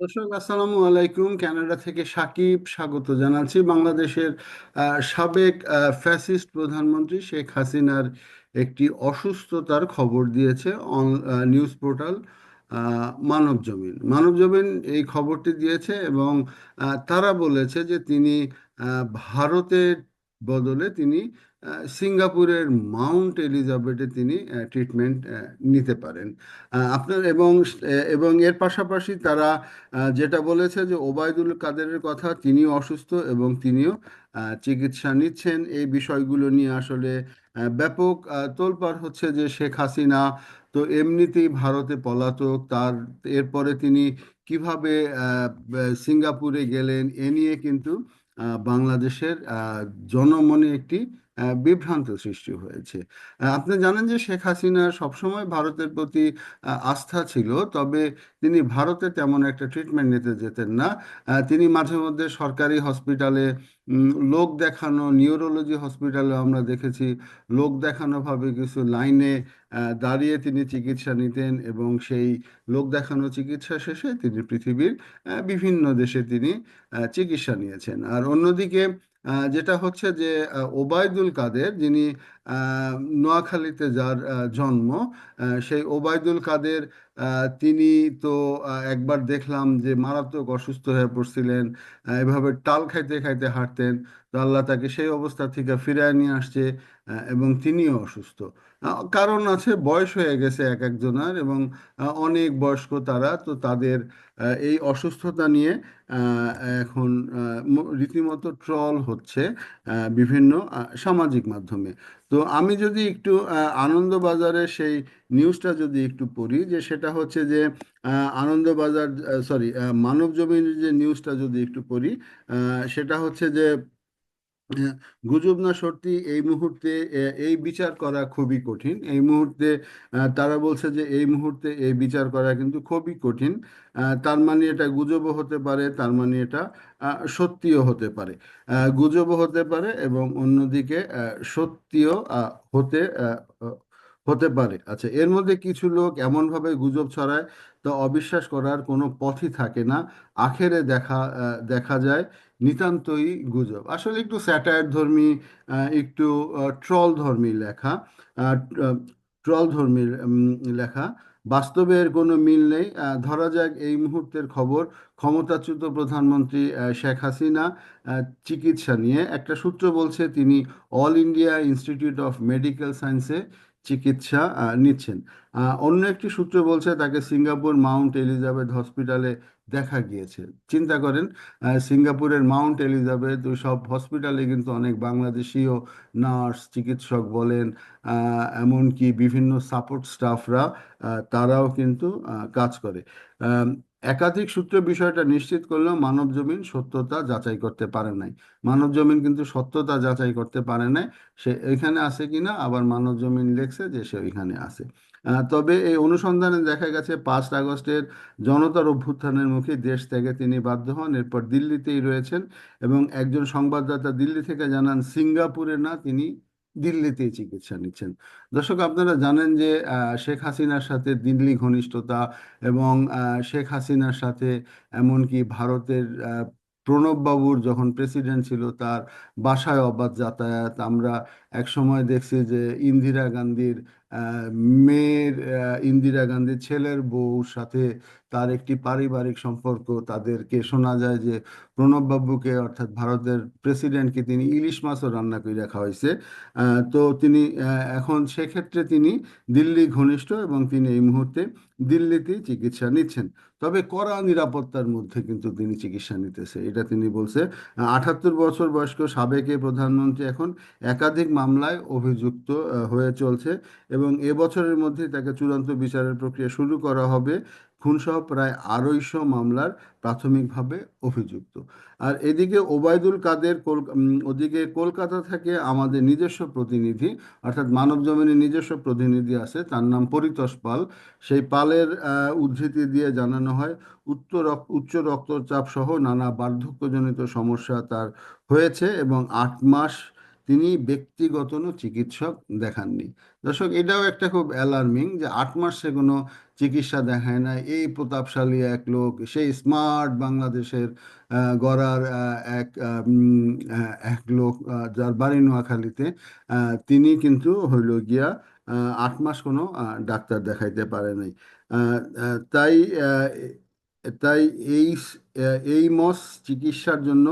দর্শক, আসসালামু আলাইকুম। কানাডা থেকে সাকিব স্বাগত জানাচ্ছি। বাংলাদেশের সাবেক ফ্যাসিস্ট প্রধানমন্ত্রী শেখ হাসিনার একটি অসুস্থতার খবর দিয়েছে নিউজ পোর্টাল মানবজমিন মানবজমিন এই খবরটি দিয়েছে এবং তারা বলেছে যে তিনি ভারতের বদলে তিনি সিঙ্গাপুরের মাউন্ট এলিজাবেথে তিনি ট্রিটমেন্ট নিতে পারেন। আপনার এবং এবং এর পাশাপাশি তারা যেটা বলেছে যে ওবায়দুল কাদেরের কথা, তিনিও অসুস্থ এবং তিনিও চিকিৎসা নিচ্ছেন। এই বিষয়গুলো নিয়ে আসলে ব্যাপক তোলপাড় হচ্ছে যে শেখ হাসিনা। তো এমনিতেই ভারতে পলাতক, তার, এরপরে তিনি কীভাবে সিঙ্গাপুরে গেলেন, এ নিয়ে কিন্তু বাংলাদেশের জনমনে একটি বিভ্রান্ত সৃষ্টি হয়েছে। আপনি জানেন যে শেখ হাসিনা সবসময় ভারতের প্রতি আস্থা ছিল, তবে তিনি ভারতে তেমন একটা ট্রিটমেন্ট নিতে যেতেন না। তিনি মাঝে মধ্যে সরকারি হসপিটালে লোক দেখানো নিউরোলজি হসপিটালে আমরা দেখেছি, লোক দেখানো ভাবে কিছু লাইনে দাঁড়িয়ে তিনি চিকিৎসা নিতেন এবং সেই লোক দেখানো চিকিৎসা শেষে তিনি পৃথিবীর বিভিন্ন দেশে তিনি চিকিৎসা নিয়েছেন। আর অন্যদিকে যেটা হচ্ছে যে ওবায়দুল কাদের যিনি নোয়াখালীতে যার জন্ম সেই ওবায়দুল কাদের তিনি তো একবার দেখলাম যে মারাত্মক অসুস্থ হয়ে পড়ছিলেন এভাবে টাল খাইতে খাইতে হাঁটতেন, তো আল্লাহ তাকে সেই অবস্থা থেকে ফিরিয়ে নিয়ে আসছে এবং তিনিও অসুস্থ। কারণ আছে, বয়স হয়ে গেছে এক একজনের এবং অনেক বয়স্ক তারা, তো তাদের এই অসুস্থতা নিয়ে এখন রীতিমতো ট্রল হচ্ছে বিভিন্ন সামাজিক মাধ্যমে। তো আমি যদি একটু আনন্দবাজারের সেই নিউজটা যদি একটু পড়ি যে সেটা হচ্ছে যে আনন্দবাজার সরি মানবজমিনের যে নিউজটা যদি একটু পড়ি সেটা হচ্ছে যে গুজব না সত্যি এই মুহূর্তে এই বিচার করা খুবই কঠিন। এই মুহূর্তে তারা বলছে যে এই মুহূর্তে এই বিচার করা কিন্তু খুবই কঠিন। তার মানে এটা গুজবও হতে পারে, তার মানে এটা সত্যিও হতে পারে। গুজবও হতে পারে এবং অন্যদিকে সত্যিও হতে হতে পারে। আচ্ছা এর মধ্যে কিছু লোক এমনভাবে গুজব ছড়ায়, তা অবিশ্বাস করার কোনো পথই থাকে না। আখেরে দেখা দেখা যায় নিতান্তই গুজব। আসলে একটু স্যাটায়ার ধর্মী একটু ট্রল ধর্মী লেখা ট্রল ধর্মীর লেখা। বাস্তবের কোনো মিল নেই। ধরা যাক এই মুহূর্তের খবর। ক্ষমতাচ্যুত প্রধানমন্ত্রী শেখ হাসিনা চিকিৎসা নিয়ে একটা সূত্র বলছে, তিনি All India Institute of Medical সায়েন্সে চিকিৎসা নিচ্ছেন। অন্য একটি সূত্র বলছে, তাকে সিঙ্গাপুর মাউন্ট এলিজাবেথ হসপিটালে দেখা গিয়েছে। চিন্তা করেন সিঙ্গাপুরের মাউন্ট এলিজাবেথ ওই সব হসপিটালে কিন্তু অনেক বাংলাদেশিও নার্স, চিকিৎসক বলেন এমনকি বিভিন্ন সাপোর্ট স্টাফরা তারাও কিন্তু কাজ করে। একাধিক সূত্র বিষয়টা নিশ্চিত করলেও মানবজমিন সত্যতা যাচাই করতে পারে নাই। মানবজমিন কিন্তু সত্যতা যাচাই করতে পারে নাই। সে এখানে আছে কিনা? আবার মানবজমিন লেখছে যে সে ওইখানে আছে। তবে এই অনুসন্ধানে দেখা গেছে, পাঁচ আগস্টের জনতার অভ্যুত্থানের মুখে দেশ থেকে তিনি বাধ্য হন। এরপর দিল্লিতেই রয়েছেন এবং একজন সংবাদদাতা দিল্লি থেকে জানান, সিঙ্গাপুরে না, তিনি দিল্লিতেই চিকিৎসা নিচ্ছেন। দর্শক, আপনারা জানেন যে শেখ হাসিনার সাথে দিল্লি ঘনিষ্ঠতা এবং শেখ হাসিনার সাথে এমনকি ভারতের প্রণববাবুর যখন প্রেসিডেন্ট ছিল, তার বাসায় অবাধ যাতায়াত। আমরা এক সময় দেখছি যে, ইন্দিরা গান্ধীর মেয়ের ইন্দিরা গান্ধীর ছেলের বউর সাথে তার একটি পারিবারিক সম্পর্ক তাদেরকে শোনা যায় যে প্রণব বাবুকে, অর্থাৎ ভারতের প্রেসিডেন্টকে তিনি ইলিশ মাছও রান্না করে খাওয়াইছে। তো তিনি এখন সেক্ষেত্রে তিনি দিল্লি ঘনিষ্ঠ এবং তিনি এই মুহূর্তে দিল্লিতেই চিকিৎসা নিচ্ছেন। তবে কড়া নিরাপত্তার মধ্যে কিন্তু তিনি চিকিৎসা নিতেছে। এটা তিনি বলছে, আটাত্তর বছর বয়স্ক সাবেক প্রধানমন্ত্রী এখন একাধিক মামলায় অভিযুক্ত হয়ে চলছে এবং এবছরের মধ্যেই তাকে চূড়ান্ত বিচারের প্রক্রিয়া শুরু করা হবে। খুনসহ প্রায় আড়াইশো মামলার প্রাথমিকভাবে অভিযুক্ত। আর এদিকে ওবায়দুল কাদের ওদিকে কলকাতা থেকে আমাদের নিজস্ব প্রতিনিধি, অর্থাৎ মানবজমিনের নিজস্ব প্রতিনিধি আছে, তার নাম পরিতোষ পাল। সেই পালের উদ্ধৃতি দিয়ে জানানো হয়, উচ্চ উচ্চ রক্তচাপ সহ নানা বার্ধক্যজনিত সমস্যা তার হয়েছে এবং আট মাস তিনি ব্যক্তিগত চিকিৎসক দেখাননি। দর্শক, এটাও একটা খুব অ্যালার্মিং যে আট মাসে কোনো চিকিৎসা দেখায় না এই প্রতাপশালী এক লোক, সেই স্মার্ট বাংলাদেশের গড়ার এক এক লোক যার বাড়ি নোয়াখালীতে তিনি কিন্তু হইল গিয়া আট মাস কোনো ডাক্তার দেখাইতে পারে নাই। তাই তাই এই এই মস চিকিৎসার জন্য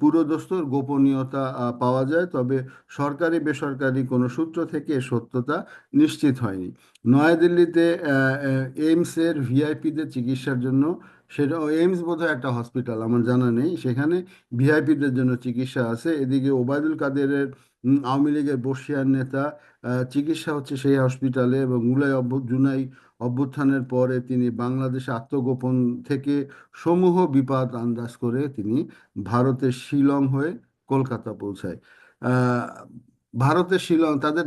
পুরোদস্তুর গোপনীয়তা পাওয়া যায়, তবে সরকারি, বেসরকারি কোনো সূত্র থেকে সত্যতা নিশ্চিত হয়নি। নয়াদিল্লিতে এইমসের ভিআইপিদের চিকিৎসার জন্য সেটা এইমস বোধহয় একটা হসপিটাল, আমার জানা নেই। সেখানে ভিআইপিদের জন্য চিকিৎসা আছে। এদিকে ওবায়দুল কাদেরের আওয়ামী লীগের বর্ষিয়ার নেতা চিকিৎসা হচ্ছে সেই হসপিটালে এবং অভ্যু জুলাই অভ্যুত্থানের পরে তিনি বাংলাদেশে আত্মগোপন থেকে সমূহ বিপদ আন্দাজ করে তিনি ভারতের শিলং হয়ে কলকাতা পৌঁছায়। ভারতের শিলং, তাদের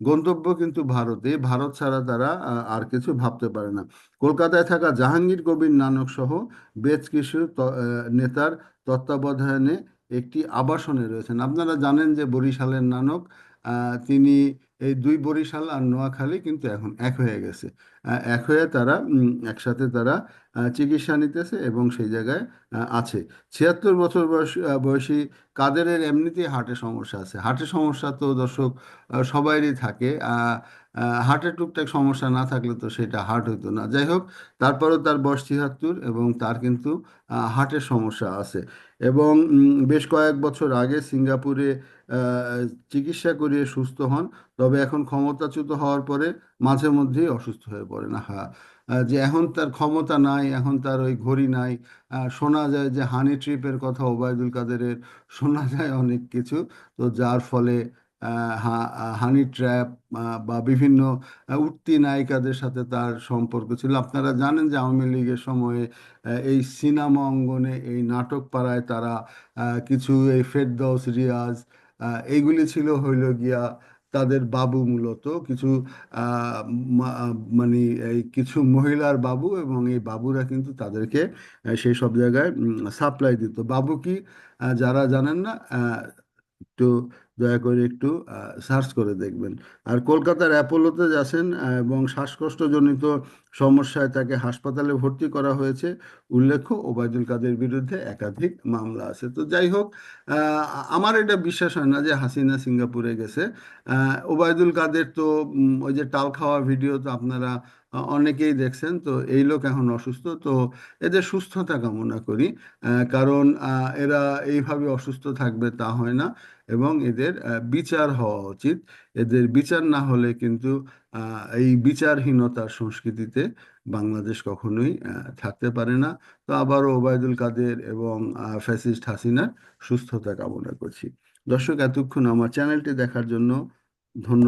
গন্তব্য কিন্তু ভারতে। ভারত ছাড়া তারা আর কিছু ভাবতে পারে না। কলকাতায় থাকা জাহাঙ্গীর কবির নানক সহ বেশ কিছু নেতার তত্ত্বাবধানে একটি আবাসনে রয়েছেন। আপনারা জানেন যে বরিশালের নানক তিনি এই দুই বরিশাল আর নোয়াখালী কিন্তু এখন এক হয়ে গেছে। এক হয়ে তারা একসাথে তারা চিকিৎসা নিতেছে এবং সেই জায়গায় আছে। ছিয়াত্তর বছর বয়স বয়সী কাদেরের এমনিতেই হার্টের সমস্যা আছে। হার্টের সমস্যা তো দর্শক সবারই থাকে। হার্টের টুকটাক সমস্যা না থাকলে তো সেটা হার্ট হইতো না। যাই হোক, তারপরেও তার বয়স ছিয়াত্তর এবং তার কিন্তু হার্টের সমস্যা আছে। এবং বেশ কয়েক বছর আগে সিঙ্গাপুরে চিকিৎসা করিয়ে সুস্থ হন। তবে এখন ক্ষমতাচ্যুত হওয়ার পরে মাঝে মধ্যেই অসুস্থ হয়ে পড়েন হ্যাঁ যে এখন তার ক্ষমতা নাই, এখন তার ওই ঘড়ি নাই। শোনা যায় যে হানি ট্রিপের কথা ওবায়দুল কাদেরের শোনা যায় অনেক কিছু। তো যার ফলে হানি ট্র্যাপ বা বিভিন্ন উঠতি নায়িকাদের সাথে তার সম্পর্ক ছিল। আপনারা জানেন যে আওয়ামী লীগের সময়ে এই সিনেমা অঙ্গনে, এই নাটক পাড়ায় তারা কিছু এই ফেরদৌস, রিয়াজ এইগুলি ছিল হইল গিয়া তাদের বাবু মূলত, কিছু মানে এই কিছু মহিলার বাবু এবং এই বাবুরা কিন্তু তাদেরকে সেই সব জায়গায় সাপ্লাই দিত। বাবু কি যারা জানেন না একটু দয়া করে একটু সার্চ করে দেখবেন। আর কলকাতার অ্যাপোলোতে যাচ্ছেন এবং শ্বাসকষ্টজনিত সমস্যায় তাকে হাসপাতালে ভর্তি করা হয়েছে। উল্লেখ্য, ওবায়দুল কাদের বিরুদ্ধে একাধিক মামলা আছে। তো যাই হোক আমার এটা বিশ্বাস হয় না যে হাসিনা সিঙ্গাপুরে গেছে। ওবায়দুল কাদের তো ওই যে টাল খাওয়া ভিডিও তো আপনারা অনেকেই দেখছেন। তো এই লোক এখন অসুস্থ। তো এদের সুস্থতা কামনা করি। কারণ এরা এইভাবে অসুস্থ থাকবে তা হয় না। এবং এদের বিচার হওয়া উচিত। এদের বিচার না হলে কিন্তু এই বিচারহীনতার সংস্কৃতিতে বাংলাদেশ কখনোই থাকতে পারে না। তো আবারও ওবায়দুল কাদের এবং ফ্যাসিস্ট হাসিনার সুস্থতা কামনা করছি। দর্শক, এতক্ষণ আমার চ্যানেলটি দেখার জন্য ধন্যবাদ।